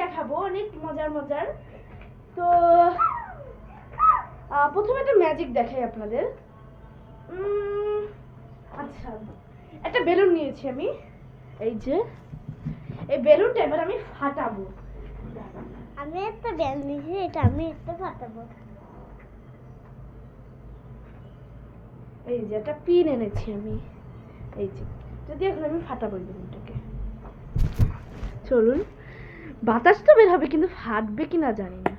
দেখাবো অনেক মজার মজার। তো প্রথমে একটা ম্যাজিক দেখাই আপনাদের। আচ্ছা একটা বেলুন নিয়েছি আমি। এই যে এই বেলুনটা এবার আমি ফাটাবো। আমি একটা ব্যাগ নিয়েছি এটা আমি একটা ফাটাবো। এই যে একটা পিন এনেছি আমি। এই যে যদি এখন আমি ফাটাবো এই বেলুনটাকে। চলুন। বাতাস তো বের হবে কিন্তু ফাটবে কি না জানি না।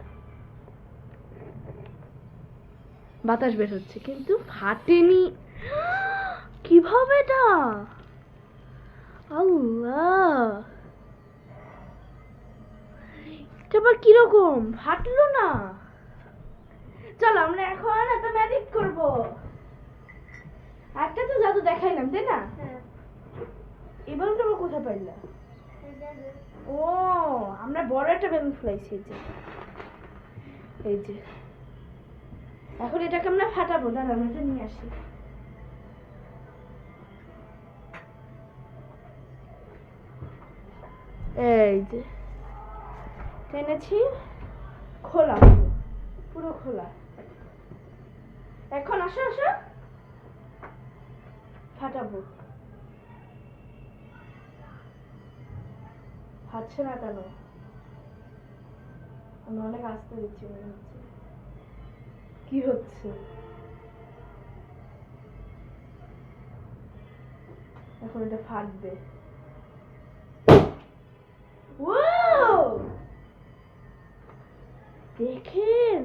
বাতাস বের হচ্ছে কিন্তু ফাটেনি। কীভাবে এটা? আল্লাহ। এটা আবার কীরকম? ফাটলো না। চলো আমরা এখন একটা ম্যাজিক করব। একটা তো জাদু দেখাইলাম তাই না? হ্যাঁ। এবার আমরা কোথায় পাইলা? ও। বড় একটা বেলুন ফুলাইছি, এই যে। এই যে। এখন এটাকে আমরা ফাটাবো এটা নিয়ে আসি। এই যে। টেনেছি খোলা পুরো পুরো খোলা। এখন আসো আসো। ফাটাবো। ফাটছে না কেন? আমি অনেক আসতে দিচ্ছি মনে হচ্ছে। কি হচ্ছে? এখন এটা ফাটবে। দেখেন।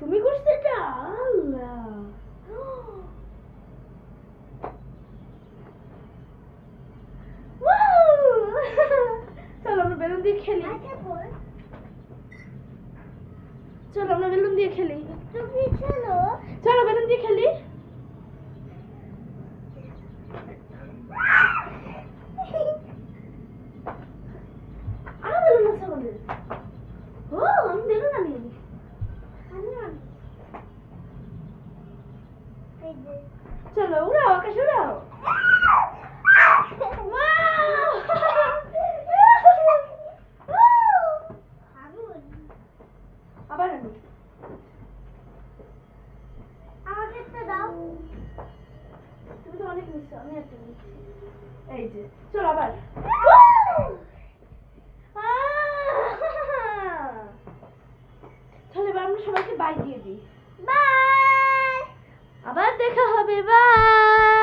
তুমি করছ এটা? আল্লাহ Wow! চলো আমরা বেলুন দিয়ে খেলি চলো আমরা বেলুন দিয়ে খেলি। চলো। বেলুন দিয়ে খেলি। চলো উড়াও আকাশে উড়াও আগুন আবার আনি আমাকে একটা দাও তুমি তো অনেক মিশছো আমি একটা এই যে চলো আবার। তাহলে এবার আমরা সবাইকে বাই দিয়ে দিই। বাই আবার দেখা হবে বাই